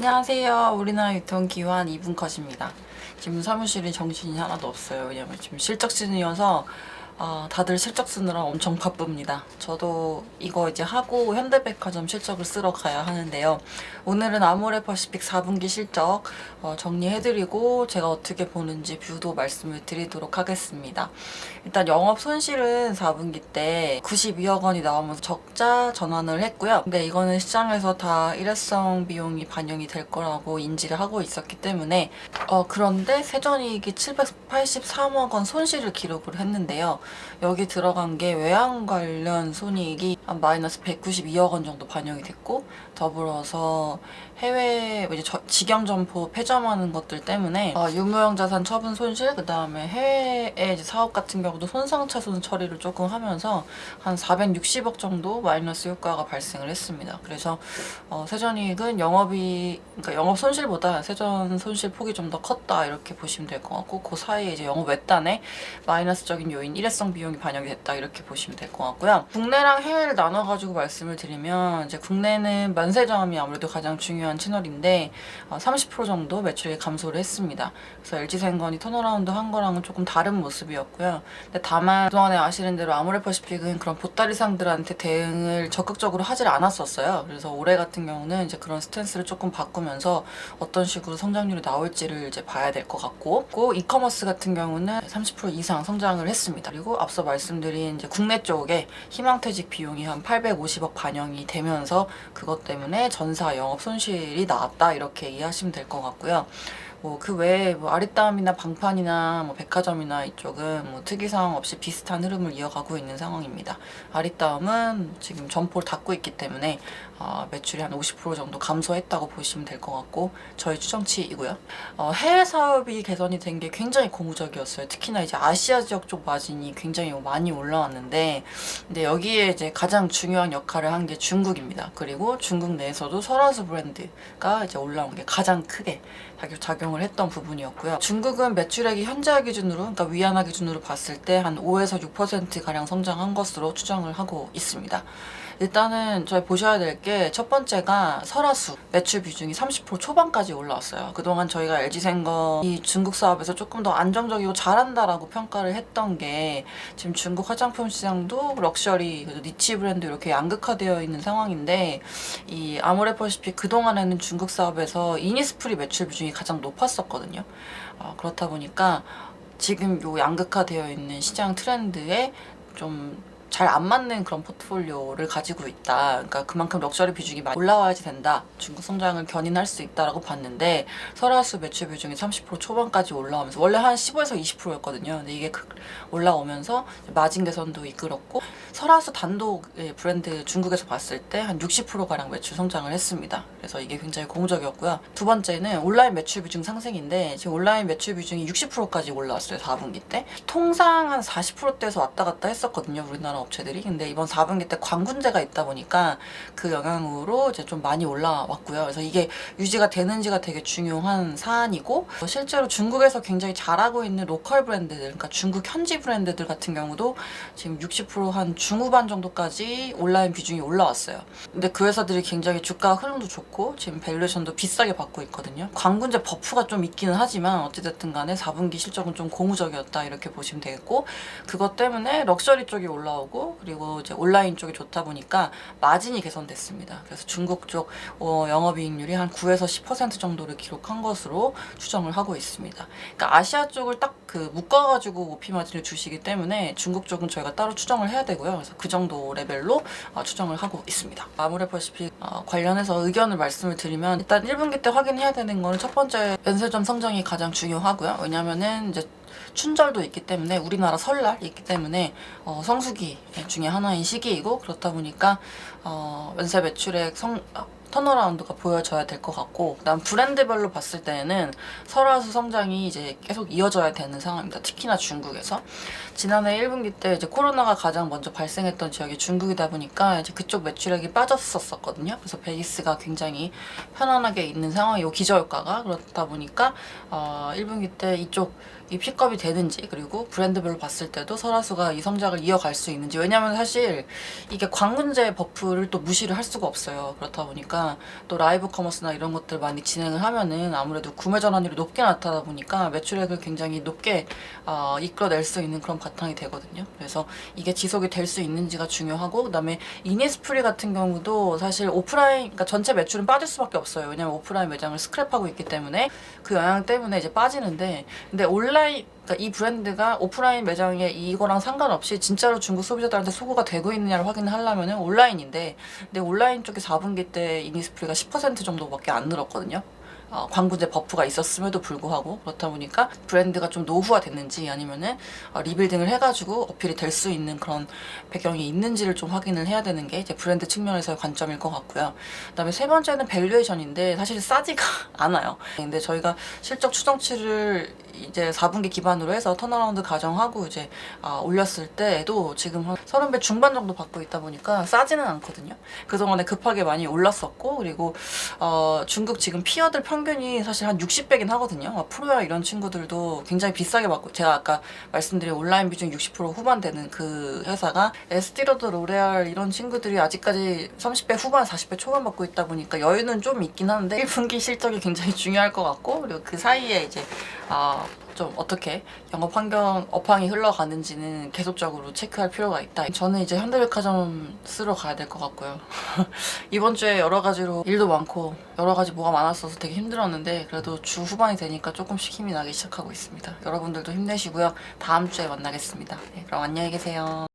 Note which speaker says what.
Speaker 1: 안녕하세요. 우리나라 유통기환 2분 컷입니다. 지금 사무실에 정신이 하나도 없어요. 왜냐면 지금 실적 시즌이어서 아, 다들 실적 쓰느라 엄청 바쁩니다. 저도 이거 이제 하고 현대백화점 실적을 쓰러 가야 하는데요. 오늘은 아모레퍼시픽 4분기 실적 어, 정리해드리고 제가 어떻게 보는지 뷰도 말씀을 드리도록 하겠습니다. 일단 영업 손실은 4분기 때 92억 원이 나오면서 적자 전환을 했고요. 근데 이거는 시장에서 다 일회성 비용이 반영이 될 거라고 인지를 하고 있었기 때문에 어, 그런데 세전이익이 783억 원 손실을 기록을 했는데요. 여기 들어간 게 외환 관련 손익이 한 마이너스 192억 원 정도 반영이 됐고 더불어서 해외 뭐 이제 저, 직영 점포 폐점하는 것들 때문에 어, 유무형 자산 처분 손실 그 다음에 해외의 사업 같은 경우도 손상차손 처리를 조금 하면서 한 460억 정도 마이너스 효과가 발생을 했습니다. 그래서 어, 세전이익은 영업이 그러니까 영업 손실보다 세전 손실 폭이 좀 더 컸다 이렇게 보시면 될 것 같고 그 사이에 이제 영업 외단에 마이너스적인 요인 1S 발생 비용이 반영이 됐다 이렇게 보시면 될 것 같고요. 국내랑 해외를 나눠가지고 말씀을 드리면 이제 국내는 만세점이 아무래도 가장 중요한 채널인데 어, 30% 정도 매출이 감소를 했습니다. 그래서 LG생건이 턴어라운드 한 거랑은 조금 다른 모습이었고요. 근데 다만 그동안에 아시는 대로 아모레퍼시픽은 그런 보따리상들한테 대응을 적극적으로 하질 않았었어요. 그래서 올해 같은 경우는 이제 그런 스탠스를 조금 바꾸면서 어떤 식으로 성장률이 나올지를 이제 봐야 될 것 같고 이커머스 같은 경우는 30% 이상 성장을 했습니다. 그리고 앞서 말씀드린 이제 국내 쪽에 희망퇴직 비용이 한 850억 반영이 되면서 그것 때문에 전사 영업 손실이 나왔다 이렇게 이해하시면 될 것 같고요. 뭐 그 외에 뭐 아리따움이나 방판이나 뭐 백화점이나 이쪽은 뭐 특이사항 없이 비슷한 흐름을 이어가고 있는 상황입니다. 아리따움은 지금 점포를 닫고 있기 때문에 어, 매출이 한 50% 정도 감소했다고 보시면 될 것 같고 저희 추정치이고요. 어, 해외 사업이 개선이 된 게 굉장히 고무적이었어요. 특히나 이제 아시아 지역 쪽 마진이 굉장히 많이 올라왔는데 근데 여기에 이제 가장 중요한 역할을 한 게 중국입니다. 그리고 중국 내에서도 설화수 브랜드가 이제 올라온 게 가장 크게 작용- 작용을 했던 부분이었고요. 중국은 매출액이 현재 기준으로, 그러니까 위안화 기준으로 봤을 때 한 5에서 6% 가량 성장한 것으로 추정을 하고 있습니다. 일단은 저희 보셔야 될 게 첫 번째가 설화수 매출 비중이 30% 초반까지 올라왔어요. 그동안 저희가 LG생건이 중국 사업에서 조금 더 안정적이고 잘한다라고 평가를 했던 게 지금 중국 화장품 시장도 럭셔리, 그래서 니치 브랜드 이렇게 양극화되어 있는 상황인데 이 아모레퍼시픽 그동안에는 중국 사업에서 이니스프리 매출 비중이 가장 높았었거든요. 어, 그렇다 보니까 지금 요 양극화되어 있는 시장 트렌드에 좀 잘 안 맞는 그런 포트폴리오를 가지고 있다. 그러니까 그만큼 럭셔리 비중이 많이 올라와야지 된다. 중국 성장을 견인할 수 있다라고 봤는데 설화수 매출 비중이 30% 초반까지 올라오면서 원래 한 15에서 20%였거든요. 근데 이게 그- 올라오면서 마진 개선도 이끌었고 설화수 단독의 브랜드 중국에서 봤을 때 한 60% 가량 매출 성장을 했습니다. 그래서 이게 굉장히 고무적이었고요. 두 번째는 온라인 매출 비중 상승인데 지금 온라인 매출 비중이 60%까지 올라왔어요. 4분기 때. 통상 한 40%대에서 왔다 갔다 했었거든요. 우리나라 업체들이. 근데 이번 4분기 때 광군제가 있다 보니까 그 영향으로 이제 좀 많이 올라왔고요. 그래서 이게 유지가 되는지가 되게 중요한 사안이고 실제로 중국에서 굉장히 잘하고 있는 로컬 브랜드들, 그러니까 중국 현지 브랜드들 같은 경우도 지금 60%한 중후반 정도까지 온라인 비중이 올라왔어요. 근데 그 회사들이 굉장히 주가 흐름도 좋고 지금 밸류에이션도 비싸게 받고 있거든요. 광군제 버프가 좀 있기는 하지만 어찌됐든 간에 4분기 실적은 좀 고무적이었다 이렇게 보시면 되겠고 그것 때문에 럭셔리 쪽이 올라오고 그리고 이제 온라인 쪽이 좋다 보니까 마진이 개선됐습니다. 그래서 중국 쪽 어, 영업이익률이 한 9에서 10% 정도를 기록한 것으로 추정을 하고 있습니다. 그러니까 아시아 쪽을 딱 그 묶어가지고 오피 마진을 주시기 때문에 중국 쪽은 저희가 따로 추정을 해야 되고요. 그래서 그 정도 레벨로 어, 추정을 하고 있습니다. 아무래퍼시픽 어, 관련해서 의견을 말씀을 드리면 일단 1분기 때 확인해야 되는 거는 첫 번째 면세점 성장이 가장 중요하고요. 왜냐면은 이제 춘절도 있기 때문에 우리나라 설날이 있기 때문에 어, 성수기 중에 하나인 시기이고 그렇다 보니까 어, 면세 매출액 성 아, 턴어라운드가 보여져야 될 것 같고 그다음 브랜드별로 봤을 때는 설화수 성장이 이제 계속 이어져야 되는 상황입니다. 특히나 중국에서 지난해 1분기 때 이제 코로나가 가장 먼저 발생했던 지역이 중국이다 보니까 이제 그쪽 매출액이 빠졌었거든요. 그래서 베이스가 굉장히 편안하게 있는 상황이고 기저효과가 그렇다 보니까 어, 1분기 때 이쪽 이 픽업이 되는지 그리고 브랜드별로 봤을 때도 설화수가 이 성장을 이어갈 수 있는지 왜냐면 사실 이게 광군제 버프를 또 무시를 할 수가 없어요. 그렇다 보니까 보니까 또 라이브 커머스나 이런 것들 많이 진행을 하면은 아무래도 구매 전환율이 높게 나타나다 보니까 매출액을 굉장히 높게 어, 이끌어낼 수 있는 그런 바탕이 되거든요. 그래서 이게 지속이 될 수 있는지가 중요하고 그다음에 이니스프리 같은 경우도 사실 오프라인 그러니까 전체 매출은 빠질 수밖에 없어요. 왜냐면 오프라인 매장을 스크랩하고 있기 때문에 그 영향 때문에 이제 빠지는데 근데 온라인 그러니까 이 브랜드가 오프라인 매장에 이거랑 상관없이 진짜로 중국 소비자들한테 소구가 되고 있느냐를 확인을 하려면은 온라인인데 근데 온라인 쪽에 4분기 때 이니스프리가 10% 정도밖에 안 늘었거든요. 어, 광고제 버프가 있었음에도 불구하고 그렇다 보니까 브랜드가 좀 노후화 됐는지 아니면은 어, 리빌딩을 해가지고 어필이 될 수 있는 그런 배경이 있는지를 좀 확인을 해야 되는 게 이제 브랜드 측면에서의 관점일 것 같고요. 그다음에 세 번째는 밸류에이션인데 사실 싸지가 않아요. 근데 저희가 실적 추정치를 이제 4분기 기반으로 해서 턴어라운드 가정하고 이제 아, 올렸을 때에도 지금 한 30배 중반 정도 받고 있다 보니까 싸지는 않거든요. 그동안에 급하게 많이 올랐었고 그리고 어, 중국 지금 피어들 평 균이 사실 한 60배긴 하거든요. 어, 프로야 이런 친구들도 굉장히 비싸게 받고 제가 아까 말씀드린 온라인 비중 60% 후반 되는 그 회사가 에스티로드 로레알 이런 친구들이 아직까지 30배 후반 40배 초반 받고 있다 보니까 여유는 좀 있긴 한데 1분기 실적이 굉장히 중요할 것 같고 그리고 그 사이에 이제 아, 좀 어떻게 영업 환경 업황이 흘러가는지는 계속적으로 체크할 필요가 있다. 저는 이제 현대백화점 쓰러 가야 될 것 같고요. 이번 주에 여러 가지로 일도 많고 여러 가지 뭐가 많았어서 되게 힘들었는데 그래도 주 후반이 되니까 조금씩 힘이 나기 시작하고 있습니다. 여러분들도 힘내시고요. 다음 주에 만나겠습니다. 네, 그럼 안녕히 계세요.